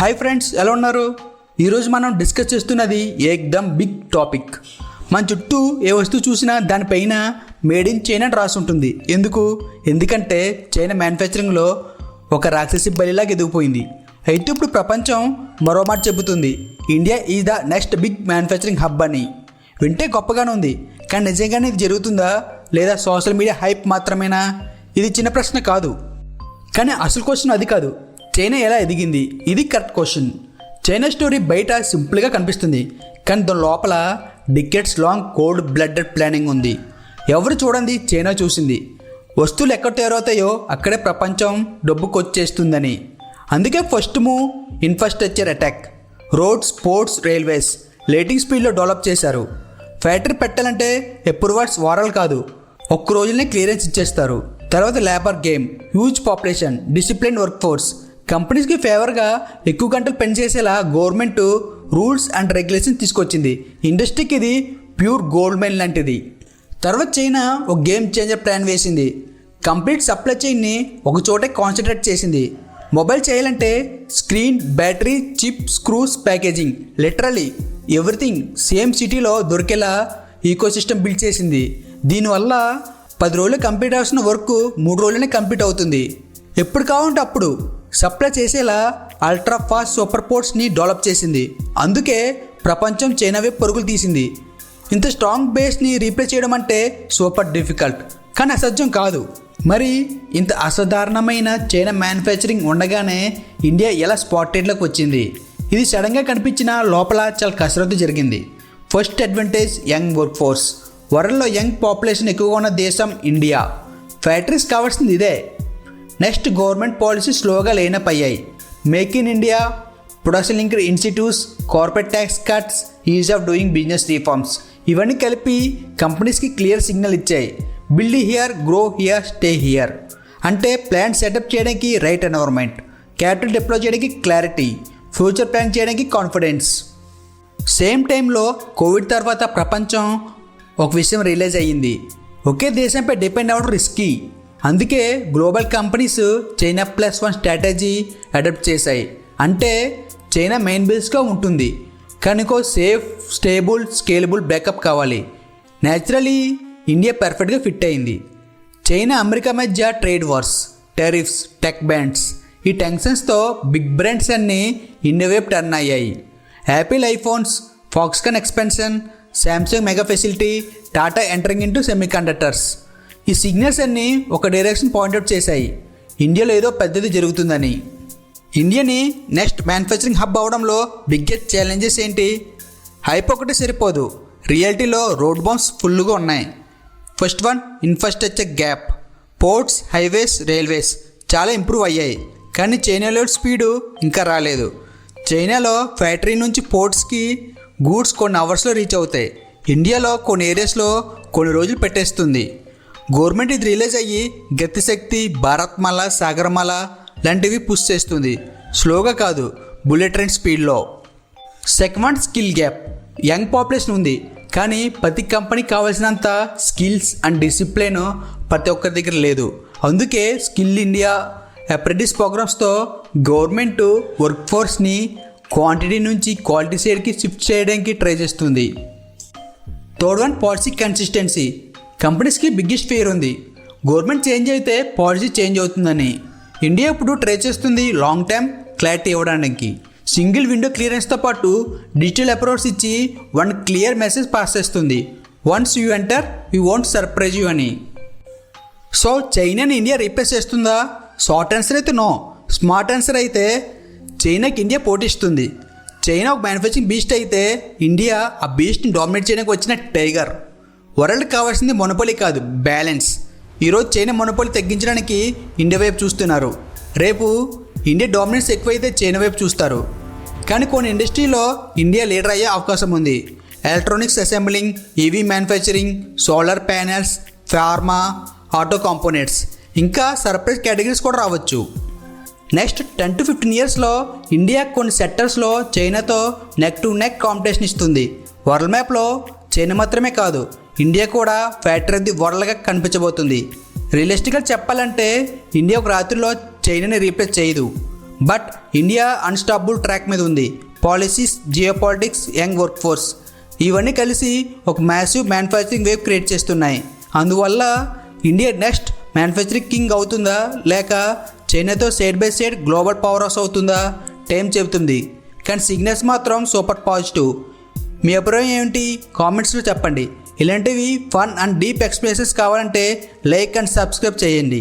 Hi friends ఎలా ఉన్నారు? ఈరోజు మనం డిస్కస్ చేస్తున్నది ఏకదమ్ బిగ్ టాపిక్ మన చుట్టూ ఏ వస్తువు చూసినా దానిపైన మేడ్ ఇన్ చైనా అని రాసి ఉంటుంది ఎందుకు? ఎందుకంటే చైనా మ్యానుఫ్యాక్చరింగ్లో ఒక రాక్షసి బలిలాగా ఎదిగిపోయింది. అయితే ఇప్పుడు ప్రపంచం మరో మాట చెబుతుంది. India is the next big manufacturing hub అని. వింటే గొప్పగానే ఉంది. కానీ నిజంగానే ఇది జరుగుతుందా? లేదా సోషల్ మీడియా హైప్ మాత్రమేనా? ఇది చిన్న ప్రశ్న కాదు. కానీ అసలు క్వశ్చన్ అది కాదు. చైనా ఎలా ఎదిగింది? ఇది కరెక్ట్ క్వశ్చన్. చైనా స్టోరీ బయట సింపుల్గా కనిపిస్తుంది. కానీ దాని లోపల decades long cold blooded planning ఉంది. ఎవరు చూడండి చైనా చూసింది. వస్తువులు ఎక్కడ తయారవుతాయో అక్కడే ప్రపంచం డబ్బుకొచ్చేస్తుందని. అందుకే first move infrastructure attack. Roads ports railways lightning స్పీడ్లో డెవలప్ చేశారు. ఫ్యాక్టరీ పెట్టాలంటే ఎప్రూవర్స్ వారాలు కాదు. ఒక్క రోజునే క్లియరెన్స్ ఇచ్చేస్తారు. తర్వాత labour game huge population discipline work force కంపెనీస్కి ఫేవర్గా ఎక్కువ గంటలు పనిచేసేలా గవర్నమెంట్ రూల్స్ అండ్ రెగ్యులేషన్స్ తీసుకొచ్చింది. ఇండస్ట్రీకి ఇది ప్యూర్ గోల్డ్ మైన్ లాంటిది. తర్వాత చైనా ఒక గేమ్ చేంజర్ ప్లాన్ వేసింది. కంప్లీట్ సప్లై చైన్ని ఒక చోటే కాన్సన్ట్రేట్ చేసింది. మొబైల్ చేయాలంటే screen battery chip screws packaging literally everything same సిటీలో దొరికేలా ఈకో సిస్టమ్ బిల్డ్ చేసింది. దీనివల్ల పది రోజులు కంప్లీట్ అవ్వాల్సిన వర్క్ మూడు రోజులనే కంప్లీట్ అవుతుంది. ఎప్పుడు కావాలంటే అప్పుడు. సప్లై చేసేలా అల్ట్రా ఫాస్ట్ సూపర్ పోర్ట్స్ని డెవలప్ చేసింది. అందుకే ప్రపంచం చైనా వైపు పరుగులు తీసింది. ఇంత స్ట్రాంగ్ బేస్ని రీప్లేస్ చేయడం అంటే సూపర్ డిఫికల్ట్ కానీ అసాధ్యం కాదు. మరి ఇంత అసాధారణమైన చైనా మ్యానుఫ్యాక్చరింగ్ ఉండగానే ఇండియా ఎలా స్పాటెడ్లోకి వచ్చింది? ఇది సడన్గా కనిపించిన లోపల చాలా కసరత్తు జరిగింది. First advantage young work force వరల్డ్లో యంగ్ పాపులేషన్ ఎక్కువగా ఉన్న దేశం ఇండియా. ఫ్యాక్టరీస్ కావాల్సింది ఇదే. నెక్స్ట్ గవర్నమెంట్ పాలసీ స్లోగా లేనప్ అయ్యాయి make in India production linked institutes corporate tax cuts ease of doing business reforms. ఇవన్నీ కలిపి కంపెనీస్కి క్లియర్ సిగ్నల్ ఇచ్చాయి. Build here grow here stay here. అంటే ప్లాన్ సెటప్ చేయడానికి రైట్ ఎన్వైర్మెంట్ క్యాపిటల్ డిప్లాయ్ చేయడానికి clarity. Future plan చేయడానికి confidence. Same టైంలో Covid తర్వాత ప్రపంచం ఒక విషయం రియలైజ్ అయ్యింది. ఒకే దేశంపై డిపెండ్ అవ్వడం రిస్కీ అందుకే global companies China plus one strategy adopt చేశాయి. అంటే చైనా మెయిన్ బేస్గా ఉంటుంది. కనుక సేఫ్ స్టేబుల్ స్కేలబుల్ బ్యాకప్ కావాలి. న్యాచురలీ ఇండియా పర్ఫెక్ట్గా ఫిట్ అయింది. చైనా అమెరికా మధ్య trade wars tariffs tech bans ఈ టెన్షన్స్తో బిగ్ బ్రాండ్స్ అన్నీ ఇండియా వైపు టర్న్ అయ్యాయి. Apple iPhones Foxconn expansion Samsung mega facility Tata entering into semiconductors ఈ సిగ్నల్స్ అన్నీ ఒక డైరెక్షన్ పాయింట్అవుట్ చేశాయి. ఇండియాలో ఏదో పెద్దది జరుగుతుందని. ఇండియాని నెక్స్ట్ మ్యానుఫ్యాక్చరింగ్ హబ్ అవడంలో బిగ్గెస్ట్ ఛాలెంజెస్ ఏంటి? హైప్ ఒకటి సరిపోదు. రియాలిటీలో రోడ్ బాంబ్స్ ఫుల్గా ఉన్నాయి. First one infrastructure gap ports highways railways చాలా ఇంప్రూవ్ అయ్యాయి. కానీ చైనాలో స్పీడు ఇంకా రాలేదు. చైనాలో ఫ్యాక్టరీ నుంచి పోర్ట్స్కి గూడ్స్ కొన్ని అవర్స్లో రీచ్ అవుతాయి. ఇండియాలో కొన్ని ఏరియాస్లో కొన్ని రోజులు పెట్టేస్తుంది. గవర్నమెంట్ ఇది రిలీజ్ అయ్యి గతిశక్తి భారత్మాల సాగరమాల లాంటివి పుష్ చేస్తుంది. స్లోగా కాదు బుల్లెట్ ట్రైన్ స్పీడ్లో second skill gap young population ఉంది. కానీ ప్రతి కంపెనీకి కావాల్సినంత స్కిల్స్ అండ్ డిసిప్లిన్ ప్రతి ఒక్కరి దగ్గర లేదు. అందుకే స్కిల్ ఇండియా అప్రెంటిస్ ప్రోగ్రామ్స్తో గవర్నమెంట్ వర్క్ ఫోర్స్ని క్వాంటిటీ నుంచి క్వాలిటీ సైడ్కి షిఫ్ట్ చేయడానికి ట్రై చేస్తుంది. థర్డ్ వన్ పాలసీ కన్సిస్టెన్సీ కంపెనీస్కి బిగ్గెస్ట్ ఫియర్ ఉంది. గవర్నమెంట్ చేంజ్ అయితే పాలసీ చేంజ్ అవుతుందని. ఇండియా ఇప్పుడు ట్రై చేస్తుంది లాంగ్ టైమ్ క్లారిటీ ఇవ్వడానికి. సింగిల్ విండో క్లియరెన్స్తో పాటు డిజిటల్ అప్రోచ్ ఇచ్చి వన్ క్లియర్ మెసేజ్ పాస్ చేస్తుంది. Once you enter you want surprise you అని. సో చైనాని ఇండియా రీప్లేస్ చేస్తుందా? షార్ట్ ఆన్సర్ అయితే నో. స్మార్ట్ ఆన్సర్ అయితే చైనాకి ఇండియా పోటీస్తుంది. చైనా ఒక మ్యానుఫ్యాక్చరింగ్ బీస్ట్ అయితే ఇండియా ఆ బీస్ట్ని డామినేట్ చేయడానికి వచ్చిన టైగర్. వరల్డ్ కావాల్సింది మొనపలి కాదు బ్యాలెన్స్. ఈరోజు చైనా మొనపలి తగ్గించడానికి ఇండియా వైపు చూస్తున్నారు. రేపు ఇండియా డామినెన్స్ ఎక్కువైతే చైనా వైపు చూస్తారు. కానీ కొన్ని ఇండస్ట్రీలో ఇండియా లీడర్ అయ్యే అవకాశం ఉంది. Electronics assembling EV manufacturing solar panels pharma auto components. ఇంకా సర్ప్రైజ్ కేటగిరీస్ కూడా రావచ్చు. నెక్స్ట్ టెన్ టు ఫిఫ్టీన్ ఇయర్స్లో ఇండియా కొన్ని సెక్టర్స్లో చైనాతో నెక్ టు నెక్ కాంపిటీషన్ ఇస్తుంది. వరల్డ్ మ్యాప్లో చైనా మాత్రమే కాదు ఇండియా కూడా ఫ్యాక్టరీ ది వరల్డ్గా కనిపించబోతుంది. రియలిస్టిక్గా చెప్పాలంటే ఇండియా ఒక రాత్రిలో చైనాని రీప్లేస్ చేయదు. బట్ ఇండియా అన్స్టాపబుల్ ట్రాక్ మీద ఉంది. Policies geopolitics young work force ఇవన్నీ కలిసి ఒక మ్యాసివ్ మ్యానుఫ్యాక్చరింగ్ వేవ్ క్రియేట్ చేస్తున్నాయి. అందువల్ల ఇండియా నెక్స్ట్ మ్యానుఫ్యాక్చరింగ్ కింగ్ అవుతుందా? లేక చైనాతో side by side global power house అవుతుందా? టైం చెబుతుంది. కానీ సిగ్నల్స్ మాత్రం సూపర్ పాజిటివ్. మీ అభిప్రాయం ఏమిటి? కామెంట్స్లో చెప్పండి. ఇలాంటివి ఫన్ అండ్ డీప్ ఎక్స్ప్రెషన్స్ కావాలంటే లైక్ అండ్ సబ్స్క్రైబ్ చేయండి.